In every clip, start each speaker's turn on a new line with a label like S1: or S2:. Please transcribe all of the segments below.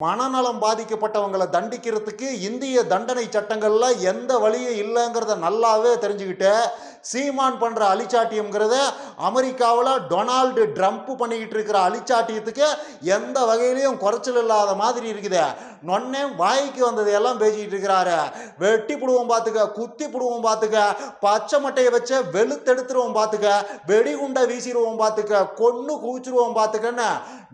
S1: மனநலம் பாதிக்கப்பட்டவங்களை தண்டிக்கிறதுக்கு இந்திய தண்டனை சட்டங்களில் எந்த வழியும் இல்லைங்கிறத நல்லாவே தெரிஞ்சுக்கிட்டு சீமான் பண்ற அலிச்சாட்டியம்ங்கிறத அமெரிக்காவில் டொனால்டு ட்ரம்ப் பண்ணிக்கிட்டு இருக்கிற அலிச்சாட்டியத்துக்கு எந்த வகையிலையும் குறைச்சல் இல்லாத மாதிரி இருக்குது. நொன்னே வாய்க்கு வந்ததையெல்லாம் பேசிக்கிட்டு இருக்கிறாரு. வெட்டி புடுவோம் பார்த்துக்க குத்தி புடுவோம் பார்த்துக்க பச்சை மட்டையை வச்சு வெளுத்தெடுத்துருவோம் பார்த்துக்க வெடிகுண்டை வீசிடுவோம் பார்த்துக்க கொன்று குவிச்சிருவோம் பார்த்துக்கன்னு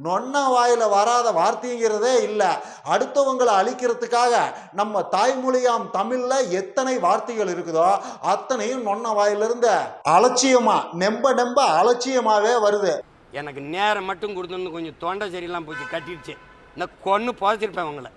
S1: நொன்ன வாயில் வராத வார்த்தைங்கிறதே இல்லை. அடுத்தவங்களை அழிக்கிறதுக்காக நம்ம தாய்மொழியாம் தமிழில் எத்தனை வார்த்தைகள் இருக்குதோ அத்தனையும் நொன்ன வாயிலிருந்து அலட்சியமா நெம்ப நெம்ப அலட்சியமாவே வருது.
S2: எனக்கு நேரம் மட்டும் கொடுத்துன்னு கொஞ்சம் தொண்டை சரியில்லாம போச்சு கட்டிடுச்சு. நான் கொன்று புதைச்சிருப்பேன் உங்களை.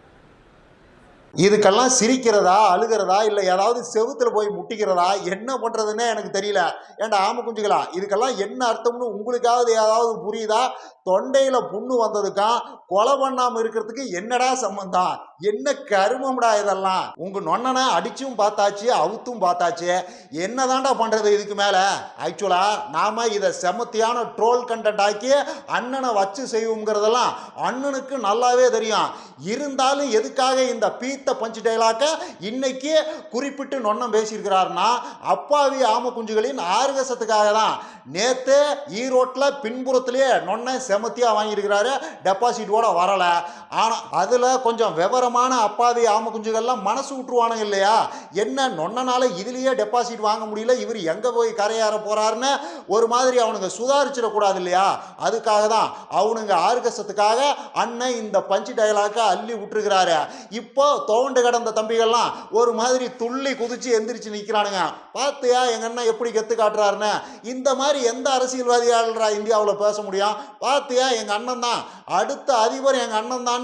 S1: இதுக்கெல்லாம் சிரிக்கிறதா அழுகிறதா இல்லை ஏதாவது செவுத்துல போய் முட்டிக்கிறதா என்ன பண்றதுன்னே எனக்கு தெரியல. ஏன்டா ஆம குஞ்சுகளா? இதுக்கெல்லாம் என்ன அர்த்தம்னு உங்களுக்காவது ஏதாவது புரியுதா? தொண்டையில புண்ணு வந்ததுக்கா? கொலை பண்ணாம இருக்கிறதுக்கு என்னடா சம்பந்தம்? என்ன கருமம்டா இதெல்லாம்? உங்க நொண்ணனை அடிச்சும் பார்த்தாச்சு அவுத்தும் பார்த்தாச்சு. என்னதான்டா பண்றது இதுக்கு மேல? ஆக்சுவலா நாம இதை செமத்தியான ட்ரோல் கண்டென்ட் ஆக்கி அண்ணனை வச்சு செய்வோங்கிறதெல்லாம் அண்ணனுக்கு நல்லாவே தெரியும். இருந்தாலும் எதுக்காக இந்த பீத்த பஞ்சு டைலாக்க இன்னைக்கு குறிப்பிட்டு நொன்னம் பேசியிருக்கிறாருன்னா அப்பாவி ஆம குஞ்சுகளின் ஆர்கசத்துக்காக தான். நேத்து ஈரோட்டில் பின்புறத்திலேயே நொன்னை செமத்தியா வாங்கியிருக்கிறாரு. டெபாசிட்டோட வரல. ஆனா அதுல கொஞ்சம் விவரமான அப்பாவி ஆம குஞ்சுகள்லாம் மனசு விட்டுருவானுங்க இல்லையா? என்ன நொன்னனால இதுலேயே டெபாசிட் வாங்க முடியல இவர் எங்கே போய் கரையேற போகிறாருன்னு ஒரு மாதிரி அவனுங்க சுதாரிச்சிடக்கூடாது இல்லையா? அதுக்காக தான் அவனுங்க ஆர்கசத்துக்காக அண்ணன் இந்த பஞ்சு டயலாக்க அள்ளி விட்டுருக்கிறாரு. இப்போ தோண்டு கிடந்த தம்பிகள்லாம் ஒரு மாதிரி துள்ளி குதிச்சு எந்திரிச்சு நிற்கிறானுங்க பார்த்தியா எங்க அண்ணன் எப்படி கெத்து காட்டுறாருன்னு? இந்த மாதிரி எந்த அரசியல்வாதியாளரா இந்தியாவில் பேச முடியும்? பார்த்தியா எங்கள் அண்ணன் தான் அடுத்த அதிபர் எங்கள் அண்ணன் தான்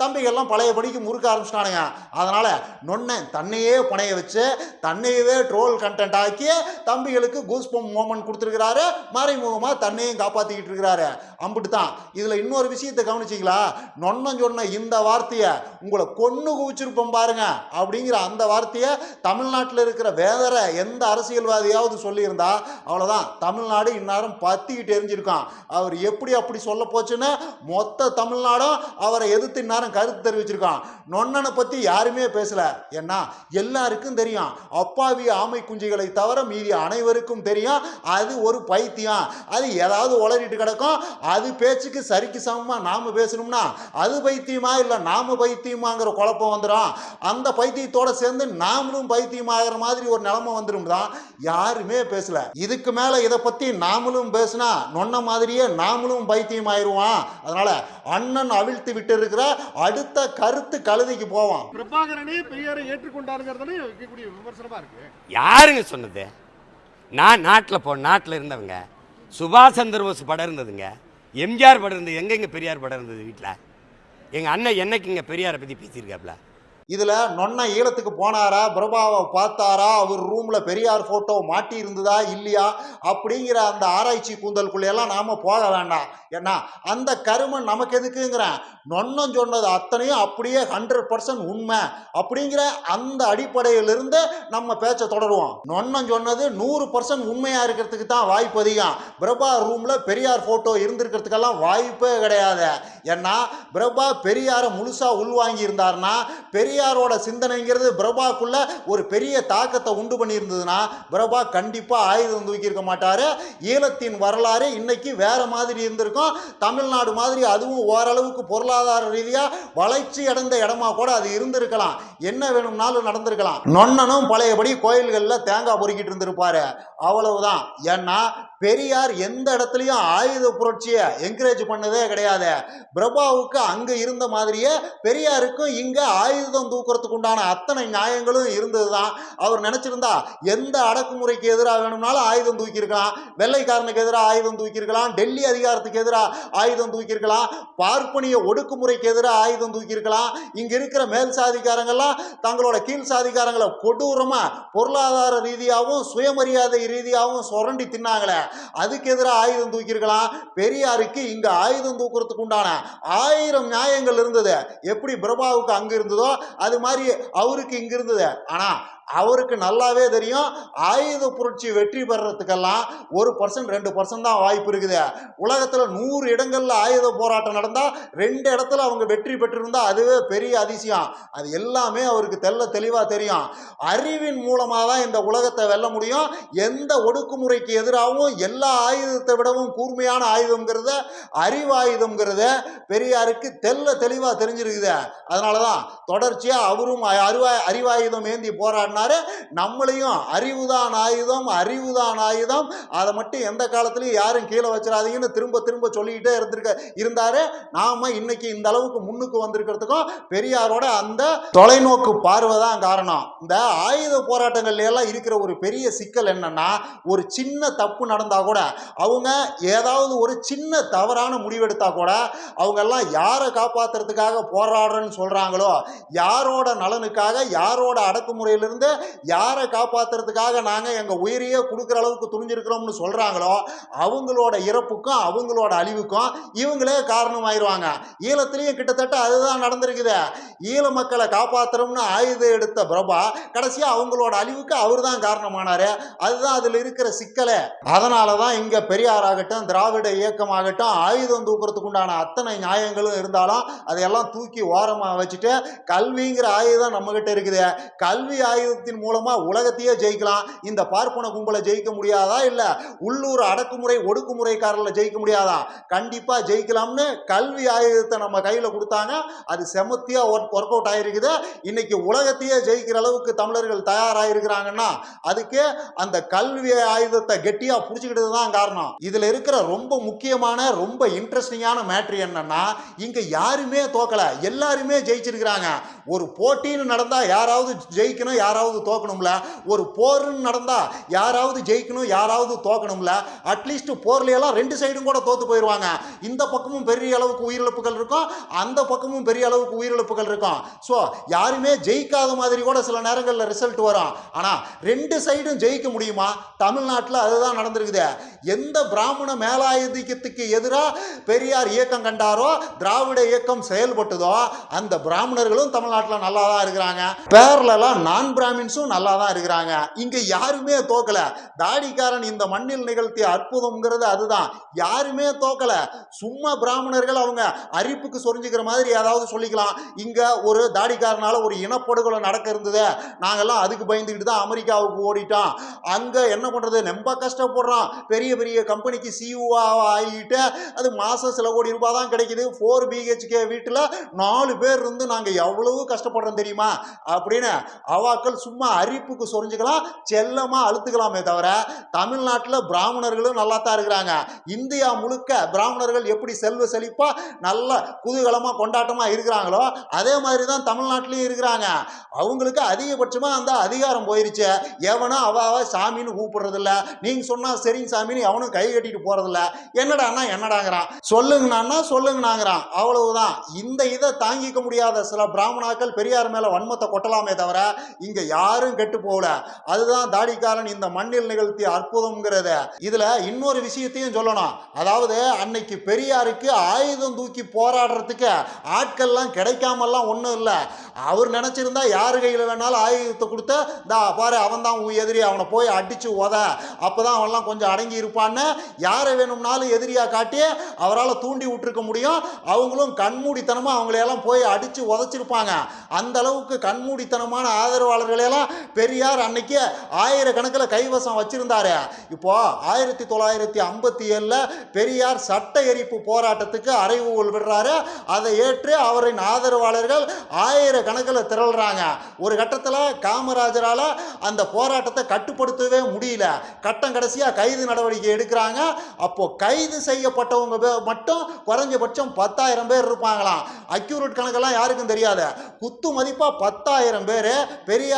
S1: தம்பிகள்லாம் பழைய படிக்கும் முறுக்க ஆரம்பிச்சிட்டானுங்க. அதனால் நொண்ணன் தன்னையே பணைய வச்சு தன்னையவே ட்ரோல் கண்டென்ட் ஆக்கி தம்பிகளுக்கு கூஸ்பம் மூமெண்ட் கொடுத்துருக்கிறாரு. மறைமுகமாக தன்னையும் காப்பாற்றிக்கிட்டு இருக்கிறாரு. அம்பிட்டு தான் இதில் இன்னொரு விஷயத்தை கவனிச்சிங்களா? நொன்னம் சொன்ன இந்த வார்த்தையை உங்களை கொன்று குவிச்சிருப்போம் பாருங்க அப்படிங்கிற அந்த வார்த்தையை தமிழ்நாட்டில் இருக்கிற வேதர எந்த அரசியல்வாதியாவது சொல்லியிருந்தா அவ்வளோதான் தமிழ்நாடு இந்நேரம் பத்திக்கிட்டு எரிஞ்சிருக்கான். அவர் எப்படி அப்படி சொல்ல போச்சுன்னு மொத்த தமிழ்நாடும் அவரை எதிர்த்து இந்நேரம் கருத்து தெரிவிச்சிருக்கான். நொன்னனை பற்றி யாருமே பேசலை. ஏன்னா எல்லாருக்கும் தெரியும். அப்பாவி ஆமை குஞ்சுகளை தவிர மீதி அனைவருக்கும் தெரியும். அது ஒரு பைத்தியம். அது ஏதாவது உளறிட்டு கிடக்கும். அது பேச்சுக்கு சரிக்கு சமமாக நாம் பேசணும்னா அது பைத்தியமா இல்லை நாம் பைத்தியமாங்கிற குழப்பம் வந்துடும் அந்த பைத்தியத்தோட சேர்ந்து நாமளும் பைத்தியமாகிற மாதிரி ஒரு நிலைமை வந்துடும் தான். யாருமே பேசல. இதுக்கு மேலே இதை பற்றி நாமளும் பேசினா நொன்ன மாதிரியே நாமளும் பைத்தியம் ஆயிடுவான் அதனால் அண்ணன் அவிழ்த்து விட்டு இருக்கிற அடுத்த கருத்து கழுதைக்கு போவான்.
S3: பிரபாகரனே பெரியாரை ஏற்றுக்கொண்டாருங்கிறதுல வைக்கக்கூடிய விமர்சனமா இருக்கு.
S2: யாருங்க சொன்னது? நான் நாட்டில் போ நாட்டில் இருந்தவங்க. சுபாஷ் சந்திர போஸ் படம் இருந்ததுங்க. எம்ஜிஆர் படம் இருந்தது. எங்கெங்க பெரியார் படம் இருந்தது வீட்டில் எங்கள் அண்ணன் என்னைக்குங்க பெரியாரை பற்றி பேசியிருக்காப்ல?
S1: இதுல நொன்ன ஈழத்துக்கு போனாரா? பிரபாவை பார்த்தாரா? அவர் ரூம்ல பெரியார் போட்டோ மாட்டி இருந்ததா இல்லையா? அப்படிங்கிற அந்த ஆராய்ச்சி கூந்தலுக்குள்ளையெல்லாம் நாம போக வேண்டாம். ஏன்னா அந்த கருமன் நமக்கு எதுக்குங்கிறேன்? நொன்னம் சொன்னது அத்தனையும் அப்படியே ஹண்ட்ரட் பர்சன்ட் உண்மை. அப்படிங்கிற அந்த அடிப்படையிலிருந்து நம்ம பேச்சை தொடருவோம். நொன்னம் சொன்னது நூறு பர்சன்ட் உண்மையா இருக்கிறதுக்கு தான் வாய்ப்பு அதிகம். பிரபா ரூம்ல பெரியார் போட்டோ இருந்திருக்கிறதுக்கெல்லாம் வாய்ப்பே கிடையாது. ஏன்னா பிரபா பெரியாரை முழுசா உள்வாங்கி இருந்தாருன்னா பெரியாரோட சிந்தனைங்கிறது பிரபாக்குள்ள ஒரு பெரிய தாக்கத்தை உண்டு பண்ணியிருந்ததுன்னா பிரபா கண்டிப்பாக ஆயுதம் தூக்கியிருக்க மாட்டார். ஈழத்தின் வரலாறு இன்னைக்கு வேற மாதிரி இருந்திருக்கும். தமிழ்நாடு மாதிரி அதுவும் ஓரளவுக்கு பொருளாதார ரீதியாக வளர்ச்சி அடைந்த இடமா கூட அது இருந்திருக்கலாம். என்ன வேணும்னாலும் நடந்திருக்கலாம். நொன்னனும் பழையபடி கோயில்களில் தேங்காய் பொறுக்கிட்டு இருந்திருப்பாரு. அவ்வளவுதான். ஏன்னா பெரியார் எந்த இடத்துலையும் ஆயுத புரட்சியை என்கரேஜ் பண்ணதே கிடையாது. பிரபாவுக்கு அங்க இருந்த மாதிரியே பெரியாருக்கும் இங்க ஆயுதம் தூக்குறதுக்கு உண்டான அத்தனை நியாயங்களும் இருந்ததுதான். அவர் நினைச்சிருந்தா எந்த அடக்குமுறைக்கு எதிராக வேணும்னாலும் ஆயுதம் தூக்கியிருக்கலாம். வெள்ளைக்காரனுக்கு எதிராக ஆயுதம் தூக்கியிருக்கலாம். டெல்லி அதிகாரத்துக்கு எதிராக ஆயுதம் தூக்கியிருக்கலாம். பார்ப்பனிய ஒடுக்குமுறைக்கு எதிராக ஆயுதம் தூக்கியிருக்கலாம். இங்க இருக்கிற மேல் சாதிக்காரங்கள்லாம் தங்களோட கீழ் சாதிக்காரங்களை கொடூரமா பொருளாதார ரீதியாகவும் சுயமரியாதை ரீதியாகவும் சுரண்டி தின்னாங்களே. அதுக்கு எதிராக ஆயுதம் தூக்கியிருக்கலாம். பெரியாருக்கு இங்க ஆயுதம் தூக்குறதுக்கு உண்டான ஆயிரம் நியாயங்கள் இருந்தது. எப்படி பிரபாவுக்கு அங்க இருந்ததோ அது மாதிரி அவருக்கு இங்க இருந்தது. ஆனா அவருக்கு நல்லாவே தெரியும். ஆயுத புரட்சி வெற்றி பெறத்துக்கெல்லாம் ஒரு பர்சன்ட் ரெண்டு பர்சன்ட் தான் வாய்ப்பு இருக்குது. உலகத்தில் நூறு இடங்களில் ஆயுத போராட்டம் நடந்தால் ரெண்டு இடத்துல அவங்க வெற்றி பெற்றிருந்தால் அதுவே பெரிய அதிசயம். அது எல்லாமே அவருக்கு தெல்ல தெளிவாக தெரியும். அறிவின் மூலமாக தான் இந்த உலகத்தை வெல்ல முடியும். எந்த ஒடுக்குமுறைக்கு எதிராகவும் எல்லா ஆயுதத்தை விடவும் கூர்மையான ஆயுதங்கிறத அறிவாயுதங்கிறத பெரியாருக்கு தெல்ல தெளிவாக தெரிஞ்சிருக்குது. அதனால தான் தொடர்ச்சியாக அவரும் அறிவா அறிவாயுதம் ஏந்தி போராடினாரு நம்மளையும் அறிவுதான் ஆயுதம் அறிவுதான் ஆயுதம். அதை மட்டும் எந்த காலத்துலையும் யாரும் கீழே வச்சிடாதீங்கன்னு திரும்ப திரும்ப சொல்லிக்கிட்டே இருந்திருக்க இருந்தாரு. நாம இன்னைக்கு இந்த அளவுக்கு முன்னுக்கு வந்திருக்கிறதுக்கும் பெரியாரோட அந்த தொலைநோக்கு பார்வை தான் காரணம். இந்த ஆயுத போராட்டங்கள்ல எல்லாம் இருக்கிற ஒரு பெரிய சிக்கல் என்னன்னா ஒரு சின்ன தப்பு நடந்தா கூட அவங்க ஏதாவது ஒரு சின்ன தவறான முடிவெடுத்தா கூட அவங்க எல்லாம் யாரை காப்பாத்துறதுக்காக போராடுறேன்னு சொல்றாங்களோ யாரோட நலனுக்காக யாரோட அடக்குமுறையிலிருந்து யாரை காப்பாத்துறதுக்காக நாங்க எங்க உயிரையே கொடுக்குற அளவுக்கு துணிஞ்சிருக்கிறோம்னு சொல்றாங்களோ அவங்களோட இறப்புக்கும் அவங்களோட அழிவுக்கும் இவங்களே காரணமாயிருவாங்க. ஈழத்துலேயும் கிட்டத்தட்ட அதுதான் நடந்திருக்குது. ஈழ மக்களை காப்பாத்துறோம்னு ஆயுதம் எடுத்த பிரபா கடைசியா அவங்களோட அழிவுக்கு அவர் தான் காரணமானாரு. அதுதான் அதுல இருக்கிற சிக்கலே. அதனால தான் இங்க பெரியார் ஆகட்டும் திராவிட இயக்கமாகட்டும் ஆயுதம் தூக்குறதுக்கு உண்டான அத்தனை நியாயங்களும் இருந்தாலும் அதையெல்லாம் தூக்கி ஓரமா வச்சுட்டு கல்விங்கிற ஆயுதம் நம்மகிட்ட இருக்குது. கல்வி ஆயுதம் ஆயுதத்தின் மூலமா உலகத்தையே ஜெயிக்கலாம். இந்த பார்ப்பன கும்பலை ஜெயிக்க முடியாதா இல்ல? உள்ளூர் அடக்குமுறை ஒடுக்குமுறைக்காரர்களை ஜெயிக்க முடியாதா? கண்டிப்பா ஜெயிக்கலாம்னு கல்வி ஆயுதத்தை நம்ம கையில கொடுத்தாங்க. அது செமத்தியா ஒர்க் அவுட் ஆயிருக்குது. இன்னைக்கு உலகத்தையே ஜெயிக்கிற அளவுக்கு தமிழர்கள் தயாராயிருக்கிறாங்கன்னா அதுக்கு அந்த கல்வி ஆயுதத்தை கெட்டியா புடிச்சுக்கிட்டது தான் காரணம். இதுல இருக்கிற ரொம்ப முக்கியமான ரொம்ப இன்ட்ரெஸ்டிங்கான மேட்ரு என்னன்னா இங்க யாருமே தோக்கல. எல்லாருமே ஜெயிச்சிருக்கிறாங்க. ஒரு போட்டின்னு நடந்தா யாராவது ஜெயிக்கணும் யாராவது தோக்கணும்ல? ஒரு போர்னு நடந்தா யாராவது ஜெயிக்கணும் யாராவது தோக்கணும்ல? அட்லீஸ்ட் போர்ல எல்லாம் ரெண்டு சைடும் கூட தோத்து போயிடுவாங்க இந்த பக்கமும் பெரிய அளவுக்கு உயிரிழப்புகள் இருக்கும் அந்த பக்கமும் பெரிய அளவுக்கு உயிரிழப்புகள் இருக்கும். ஸோ யாருமே ஜெயிக்காத மாதிரி கூட சில நேரங்களில் ரிசல்ட் வரும். ஆனால் ரெண்டு சைடும் ஜெயிக்க முடியுமா? தமிழ்நாட்டில் அதுதான் நடந்திருக்குது. எந்த பிராமண மேலாதிக்கத்துக்கு எதிராக பெரியார் இயக்கம் கண்டாரோ திராவிட இயக்கம் செயல்பட்டதோ அந்த பிராமணர்களும் தமிழ்நாட்டில் நல்லா தான் இருக்கிறாங்க. பேரலாம் நான் பிராமின்ஸும் நல்லா தான் இருக்கிறாங்க. இங்கே யாருமே தோக்கலை. தாடிக்காரன் இந்த மண்ணில் நிகழ்த்திய அற்புதம்ங்கிறது அதுதான். யாருமே தோக்கலை. சும்மா பிராமணர்கள் அவங்க அரிப்புக்கு சொரிஞ்சுக்கிற மாதிரி ஏதாவது சொல்லிக்கலாம். இங்கே ஒரு தாடிக்காரனால் ஒரு இனப்படுகொலை நடக்க இருந்தது. நாங்கெல்லாம் அதுக்கு பயந்துக்கிட்டு தான் அமெரிக்காவுக்கு ஓடிட்டோம். அங்கே என்ன பண்ணுறது ரொம்ப கஷ்டப்படுறோம் பெரிய பெரிய கம்பெனிக்கு சிஇஓ ஆகிட்டு அது மாதம் சில கோடி ரூபாய் தான் கிடைக்குது. ஃபோர் பிஹெச்கே வீட்டில் நாலு பேர் இருந்து நாங்கள் எவ்வளவு கஷ்டப்படுறோம் தெரியுமா? அப்படின்னு அவாக்கள் சும்மா அரிப்புக்கு சொரிஞ்சுக்கலாம் செல்லமா அழுத்துக்கலாமே தவிர தமிழ்நாட்டில் பிராமணர்களும் நல்லா தான் இருக்கிறாங்க. இந்தியா முழுக்க பிராமணர்கள் எப்படி செல்வ செழிப்பா நல்ல குதூகலமா கொண்டாட்டமா இருக்கிறாங்களோ அதே மாதிரி தான் தமிழ்நாட்டிலையும் இருக்கிறாங்க. அவங்களுக்கு அதிகபட்சமா அந்த அதிகாரம் போயிருச்சு. எவனும் அவ அவ சாமின்னு கூப்பிடுறதில்ல. நீங்க சொன்னா சரிங்க சாமின்னு அவனும் கை கட்டிட்டு போறதில்ல. என்னடான்னா என்னடாங்கிறான். சொல்லுங்கண்ணா சொல்லுங்கண்ணாங்கிறான். அவ்வளவுதான். இந்த இதை தாங்கிக்க முடியாத சில பிராமணாக்கள் பெரியார் மேல வன்மத்தை கொட்டலாமே தவிர இங்க யாரும் கெட்டு போகல. அதுதான் தாடிக்காரன் இந்த மண்ணில் நிகழ்த்திய அற்புதம்ங்கிறத. இதுல இன்னொரு விஷயத்தையும் சொல்லணும். அதாவது அன்னைக்கு பெரியாருக்கு ஆயுதம் தூக்கி போராடுறதுக்கு ஆட்கள்லாம் கிடைக்காமல்லாம் ஒன்றும் இல்லை. அவர் நினைச்சிருந்தா யார் கையில் வேணாலும் ஆயுதத்தை கொடுத்து தா பாரு அவன் தான் உன் எதிரி அவனை போய் அடிச்சு உத. அப்பதான் அவன்லாம் கொஞ்சம் அடங்கி இருப்பான்னு யாரை வேணும்னாலும் எதிரியா காட்டி அவரால் தூண்டி விட்டுருக்க முடியும். அவங்களும் கண்மூடித்தனமாக அவங்களையெல்லாம் போய் அடித்து உதச்சிருப்பாங்க. அந்த அளவுக்கு கண்மூடித்தனமான ஆதரவாளர்கள் ஆதரவாளர்களையெல்லாம் பெரியார் அன்னைக்கு ஆயிரக்கணக்கில் கைவசம் வச்சிருந்தாரு. இப்போ ஆயிரத்தி தொள்ளாயிரத்தி ஐம்பத்தி ஏழில் பெரியார் சட்ட எரிப்பு போராட்டத்துக்கு அறைவு விடுறாரு. அதை ஏற்று அவரின் ஆதரவாளர்கள் ஆயிரக்கணக்கில் திரள்றாங்க. ஒரு கட்டத்தில் காமராஜரால் அந்த போராட்டத்தை கட்டுப்படுத்தவே முடியல. கட்டம் கடைசியாக கைது நடவடிக்கை எடுக்கிறாங்க. அப்போ கைது செய்யப்பட்டவங்க பே- மட்டும் குறைஞ்சபட்சம் பத்தாயிரம் பேர் இருப்பாங்களாம். அக்யூரேட் கணக்கெல்லாம் யாருக்கும் தெரியாது. குத்து மதிப்பாக பத்தாயிரம் பேர்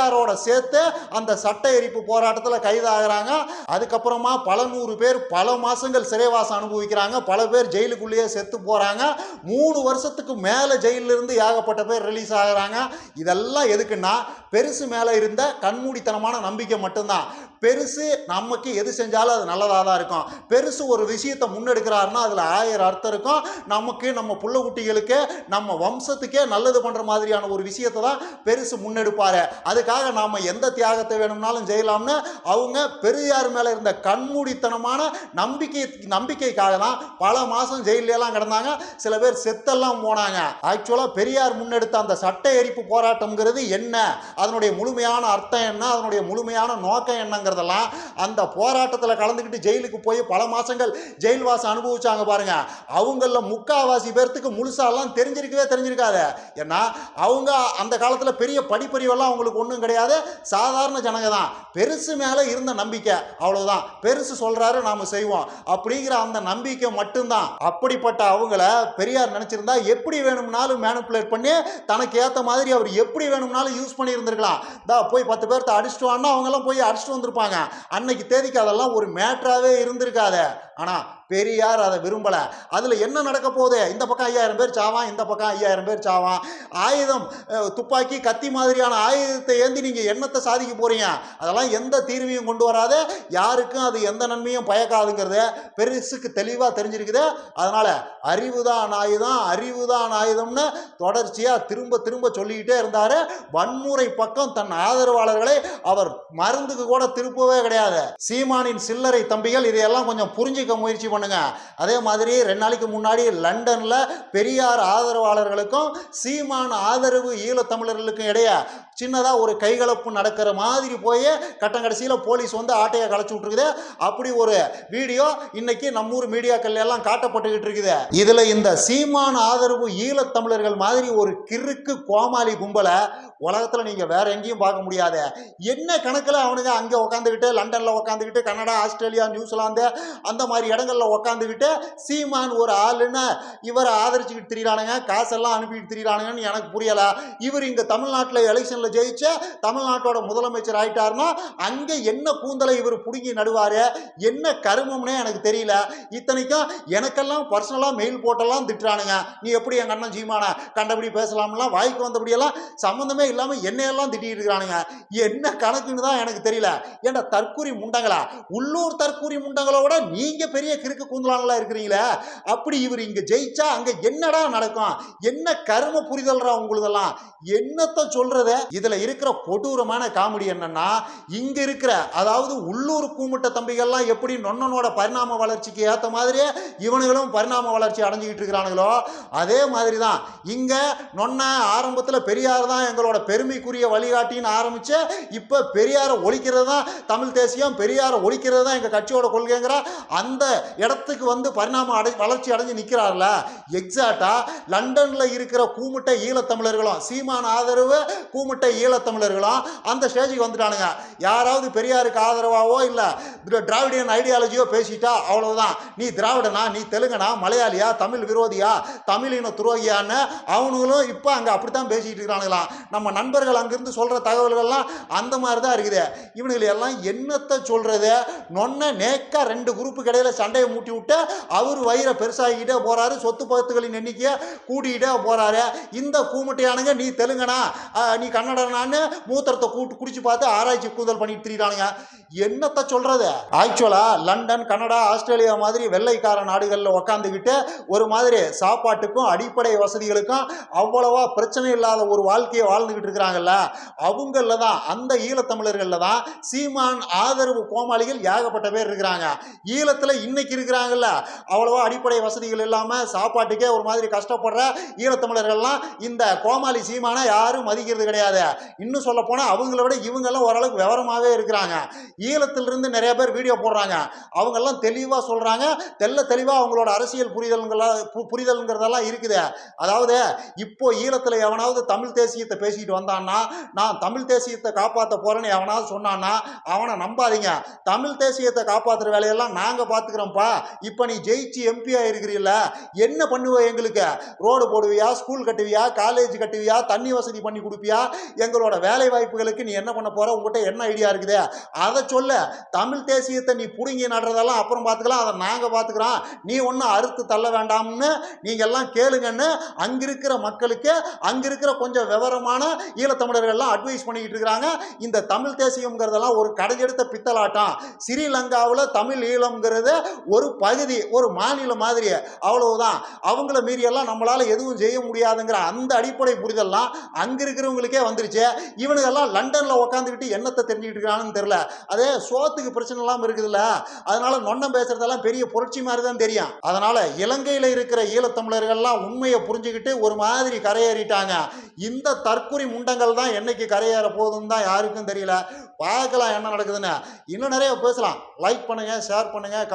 S1: பெரியாரோட சேர்த்து அந்த சட்ட எரிப்பு போராட்டத்தில் கைதாகிறாங்க. அதுக்கப்புறமா பல நூறு பேர் பல மாதங்கள் சிறைவாசம் அனுபவிக்கிறாங்க. பல பேர் ஜெயிலுக்குள்ளேயே செத்து போகிறாங்க மூணு வருஷத்துக்கு மேலே ஜெயிலில் இருந்து ஏகப்பட்ட பேர் ரிலீஸ் ஆகுறாங்க. இதெல்லாம் எதுக்குன்னா பெருசு மேலே இருந்த கண்மூடித்தனமான நம்பிக்கை மட்டும்தான். பெருசு நமக்கு எது செஞ்சாலும் அது நல்லதாக தான் இருக்கும். பெருசு ஒரு விஷயத்தை முன்னெடுக்கிறாருன்னா அதில் ஆயிரம் அர்த்தம் இருக்கும். நமக்கு நம்ம புள்ள குட்டிகளுக்கு நம்ம வம்சத்துக்கே நல்லது பண்ணுற மாதிரியான ஒரு விஷயத்தை தான் பெருசு முன்னெடுப்பார். அதுக்காக நாம எந்த தியாகத்தை வேணும்னாலும் செய்யலாம்னு அவங்க பெரியார் மேல இருந்த கண்மூடித்தனமான நம்பிக்கை நம்பிக்கைக்காக தான் பல மாசம் ஜெயிலெல்லாம் கிடந்தாங்க. சில பேர் செத்தெல்லாம் போனாங்க. ஆக்சுவலா பெரியார் முன்னெடுத்த அந்த சட்ட எரிப்பு போராட்டம்ங்கிறது என்ன? அதனுடைய முழுமையான அர்த்தம் என்ன? அதனுடைய முழுமையான நோக்கம் என்னங்கிறதெல்லாம் அந்த போராட்டத்தில் கலந்துக்கிட்டு ஜெயிலுக்கு போய் பல மாசங்கள் ஜெயில் வாசம் அனுபவிச்சாங்க பாருங்க. அவங்கள முக்காவாசி பேர்த்துக்கு முழுசாலாம் தெரிஞ்சிருக்கவே தெரிஞ்சிருக்காது. ஏன்னா அவங்க அந்த காலத்தில் பெரிய படிப்பறிவெல்லாம் அவங்களுக்கு ஒன்றும் கிடையாது சாதாரண ஜனங்க தான் பெருசு மேலே இருந்த நம்பிக்கை அவ்வளோதான் பெருசு சொல்கிறாரு நாம் செய்வோம். அப்படிங்கிற அந்த நம்பிக்கை மட்டும்தான். அப்படிப்பட்ட அவங்கள பெரியார் நினச்சிருந்தா எப்படி வேணும்னாலும் மேனுப்புலேட் பண்ணி தனக்கு ஏற்ற மாதிரி அவர் எப்படி வேணும்னாலும் யூஸ் பண்ணி இருந்திருக்கலாம் தா போய் பத்து பேர்த்த அடிச்சுட்டு வான்னா அவங்கெல்லாம் போய் அடிச்சுட்டு வந்திருப்பாங்க. அன்னைக்கு தேதிக்கு அதெல்லாம் ஒரு மேட்டராகவே இருந்திருக்காது. ஆனால் பெரியார் அதை விரும்பலை. அதில் என்ன நடக்க போகுது? இந்த பக்கம் ஐயாயிரம் பேர் சாவான் இந்த பக்கம் ஐயாயிரம் பேர் சாவான். ஆயுதம் துப்பாக்கி கத்தி மாதிரியான ஆயுதத்தை ஏந்தி நீங்கள் என்னத்தை சாதிக்க போகிறீங்க அதெல்லாம் எந்த தீர்வையும் கொண்டு வராது யாருக்கும் அது எந்த நன்மையும் பயக்காதுங்கிறது பெருசுக்கு தெளிவாக தெரிஞ்சிருக்குது. அதனால் அறிவு தான் ஆயுதம் அறிவு தான் ஆயுதம்னு தொடர்ச்சியாக திரும்ப திரும்ப சொல்லிக்கிட்டே இருந்தார். வன்முறை பக்கம் தன் ஆதரவாளர்களை அவர் மருந்துக்கு கூட திருப்பவே கிடையாது. சீமானின் சில்லறை தம்பிகள் இதையெல்லாம் கொஞ்சம் புரிஞ்சிக்க முயற்சி பண்ணுங்க. அதே மாதிரி ரெண்டு நாளைக்கு முன்னாடி லண்டன்ல பெரியார் ஆதரவாளர்களுக்கும் சீமான் ஆதரவு ஈழத்தமிழர்களுக்கும் இடையே சின்னதா ஒரு கைகலப்பு நடக்கிற மாதிரி போய் கட்டம் கடைசியில் போலீஸ் வந்து ஆட்டையை களைச்சி விட்டுருக்குது. அப்படி ஒரு வீடியோ இன்னைக்கு நம்ம ஊர் மீடியாக்கள் எல்லாம் காட்டப்பட்டுக்கிட்டு இருக்குது. இதுல இந்த சீமான் ஆதரவு ஈழத்தமிழர்கள் மாதிரி ஒரு கிறுக்கு கோமாளி கும்பலை உலகத்துல நீங்க வேற எங்கேயும் பார்க்க முடியாது. என்ன கணக்கில் அவனுங்க அங்கே உட்காந்துக்கிட்டு லண்டன்ல உட்காந்துக்கிட்டு கனடா ஆஸ்திரேலியா நியூசிலாந்து அந்த மாதிரி இடங்கள்ல உக்காந்துக்கிட்டு சீமான் ஒரு ஆளுன்னு இவரை ஆதரிச்சுக்கிட்டு திரியிறானுங்க காசெல்லாம் அனுப்பிட்டு திரியிறானுங்கன்னு எனக்கு புரியல. இவர் இங்க தமிழ்நாட்டில் எலெக்ஷன்ல ஜெயிச்சு தமிழ்நாட்டோட முதலமைச்சர் ஆயிட்டாருன்னா அங்க என்ன கூந்தலை இவர் புடுங்கி நடுவாரு? என்ன கருமம்னே எனக்கு தெரியல. இத்தனைக்கும் எனக்கெல்லாம் பர்சனலா மெயில் போட்டெல்லாம் திட்டுறானுங்க. நீ எப்படி எங்கள் அண்ணன் சீமான கண்டபடி பேசலாம்லாம் வாய்க்கு வந்தபடியெல்லாம் சம்மந்தமே இல்லாம என்னையெல்லாம் திட்டிட்டு இருக்கிறானுங்க. என்ன கணக்குன்னு தான் எனக்கு தெரியல. ஏன்னா தற்கூரி முண்டங்களா? உள்ளூர் தற்கூரி முண்டங்களோட நீங்க பெரிய கிறுக்கு கூந்தலாங்களா இருக்கிறீங்களே? அப்படி இவர் இங்க ஜெயிச்சா அங்க என்னடா நடக்கும்? என்ன கரும புரிதல்றா உங்களுதெல்லாம்? என்னத்தை சொல்றது? இதுல இருக்கிற கொடூரமான காமெடி என்னன்னா இங்க இருக்கிற அதாவது உள்ளூர் கூமுட்ட தம்பிகள்லாம் எப்படி நொன்னனோட பரிணாம வளர்ச்சிக்கு ஏத்த மாதிரியே இவனுங்களும் பரிணாம வளர்ச்சி அடைஞ்சிக்கிட்டு இருக்கிறானுங்களோ அதே மாதிரி தான் இங்க நொன்ன ஆரம்பத்தில் பெரியார் தான் எங்களோட பெருமைக்குரிய வழிகாட்டின்னு ஆரம்பிச்சு இப்போ பெரியாரை ஒழிக்கிறது தான் தமிழ் தேசியம் பெரியாரை ஒழிக்கிறது தான் எங்கள் கட்சியோட கொள்கைங்கிற அந்த இடத்துக்கு வந்து பரிணாம அடை வளர்ச்சி அடைஞ்சு நிற்கிறார்ல எக்ஸாக்டாக லண்டன்ல இருக்கிற கூமுட்டை ஈழத்தமிழர்களும் சீமான் ஆதரவு கூமுட்டை ஈழத்தமிழர்களும் அந்த ஸ்டேஜுக்கு வந்துட்டானுங்க. யாராவது பெரியாருக்கு ஆதரவாகவோ இல்லை திராவிடியன் ஐடியாலஜியோ பேசிட்டா அவ்வளோதான் நீ திராவிடனா நீ தெலுங்கனா மலையாளியா தமிழ் விரோதியா தமிழின துரோகியான்னு அவனுங்களும் இப்போ அங்கே அப்படித்தான் பேசிட்டு இருக்கிறானுங்களாம். நம்ம நண்பர்கள் அங்கிருந்து சொல்கிற தகவல்கள்லாம் அந்த மாதிரி தான் இருக்குது. இவனுகள் எல்லாம் என்னத்தை சொல்கிறது நொன்ன நேக்கா ரெண்டு குரூப்புக்கு இடையில சண்டையை மூட்டி விட்டு அவர் வயிறை பெருசாகிக்கிட்டே போறாரு. சொத்து பத்துகளின் எண்ணிக்கையை கூட்டிகிட்டே போறாரு. இந்த கூமுட்டையானுங்க நீ தெலுங்கனா? நீ கன்னடனான்னு மூத்திரத்தை கூட்டு குடிச்சு பார்த்து ஆராய்ச்சி கூந்தல் பண்ணிட்டு திரியிறானுங்க. என்னத்த சொல்றது? ஆக்சுவலா லண்டன் கனடா ஆஸ்திரேலியா மாதிரி வெள்ளைக்கார நாடுகளில் உக்காந்துக்கிட்டு ஒரு மாதிரி சாப்பாட்டுக்கும் அடிப்படை வசதிகளுக்கும் அவ்வளவா பிரச்சனை இல்லாத ஒரு வாழ்க்கையை வாழ்ந்துகிட்டு இருக்கிறாங்கல்ல. அவங்கள தான் அந்த ஈழத்தமிழர்கள்ல தான் சீமான் ஆதரவு கோமாளிகள் ஏகப்பட்ட பேர் இருக்கிறாங்க. ஈழத்தில் இன்னைக்கு இருக்கிறாங்கல்ல அவ்வளோவா அடிப்படை வசதிகள் இல்லாம சாப்பாட்டுக்கே ஒரு மாதிரி கஷ்டப்படுற ஈழத்தமிழர்கள்லாம் இந்த கோமாளி சீமானை யாரும் மதிக்கிறது கிடையாது. இன்னும் சொல்ல போனால் அவங்கள விட இவங்கெல்லாம் ஓரளவுக்கு விவரமாகவே இருக்கிறாங்க. ஈழத்திலிருந்து நிறைய பேர் வீடியோ போடுறாங்க. அவங்கெல்லாம் தெளிவாக சொல்கிறாங்க தெல்ல தெளிவாக அவங்களோட அரசியல் புரிதல்களா பு- புரிதல்ங்கிறதெல்லாம் இருக்குது. அதாவது இப்போ ஈழத்தில் எவனாவது தமிழ் தேசியத்தை பேசிட்டு வந்தான்னா நான் தமிழ் தேசியத்தை காப்பாற்ற போகிறேன்னு எவனாவது சொன்னான்னா அவனை நம்பாதீங்க. தமிழ் தேசியத்தை காப்பாற்றுற வேலையெல்லாம் நாங்கள் பார்த்துக்கிறோம்ப்பா இப்போ நீ ஜெயிச்சு எம்பி ஆயிருக்கிறீல்ல என்ன பண்ணுவ எங்களுக்கு? ரோடு போடுவியா ஸ்கூல் கட்டுவியா காலேஜ் கட்டுவியா தண்ணி வசதி பண்ணி கொடுப்பியா? எங்களோட வேலை வாய்ப்புகளுக்கு நீ என்ன பண்ண போற? உங்ககிட்ட என்ன ஐடியா இருக்குது? அதை சொல்ல. தமிழ் தேசியத்தை நீ புடுங்கி நடுறதெல்லாம் அப்புறம் பார்த்துக்கலாம் அதை நாங்கள் பார்த்துக்கிறோம் நீ ஒன்றும் அறுத்து தள்ள வேண்டாம்னு நீங்கள் எல்லாம் கேளுங்கன்னு அங்கிருக்கிற மக்களுக்கு அங்கிருக்கிற கொஞ்சம் விவரமான ஈழத்தமிழர்கள்லாம் அட்வைஸ் பண்ணிக்கிட்டு இருக்கிறாங்க இந்த தமிழ் தேசியம்ங்கிறதெல்லாம் ஒரு கடைஞ்செடுத்த பித்தலாட்டம். ஸ்ரீலங்காவில் தமிழ் ஈழம்ங்கிறது ஒரு பகுதி ஒரு மாநிலம் மாதிரி அவ்வளவுதான். அவங்கள மீறியெல்லாம் நம்மளால எதுவும் செய்ய முடியாதுங்கிற அந்த அடிப்படை புரிதல்லாம் அங்க இருக்கிறவங்களுக்கே வந்துருச்சு. இவனுக்கெல்லாம் லண்டன்ல உட்காந்துக்கிட்டு என்னத்தை தெரிஞ்சுக்கிட்டு இருக்கானுன்னு தெரியல. அதே சோத்துக்கு பிரச்சனை இல்லாமல் இருக்குதுல்ல. அதனால நொண்டம் பேசுறதெல்லாம் பெரிய புரட்சி மாதிரி தான் தெரியும். அதனால இலங்கையில இருக்கிற ஈழத்தமிழர்கள்லாம் உண்மையை புரிஞ்சுக்கிட்டு ஒரு மாதிரி கரையேறிட்டாங்க. இந்த தற்குறி முண்டங்கள் தான் என்னைக்கு கரையேற போகுதுன்னு தான் யாருக்கும் தெரியல. பார்க்கலாம் என்ன நடக்குதுன்னு. இன்னும் நிறைய பேசலாம். லைக் பண்ணுங்க ஷேர் பண்ணுங்க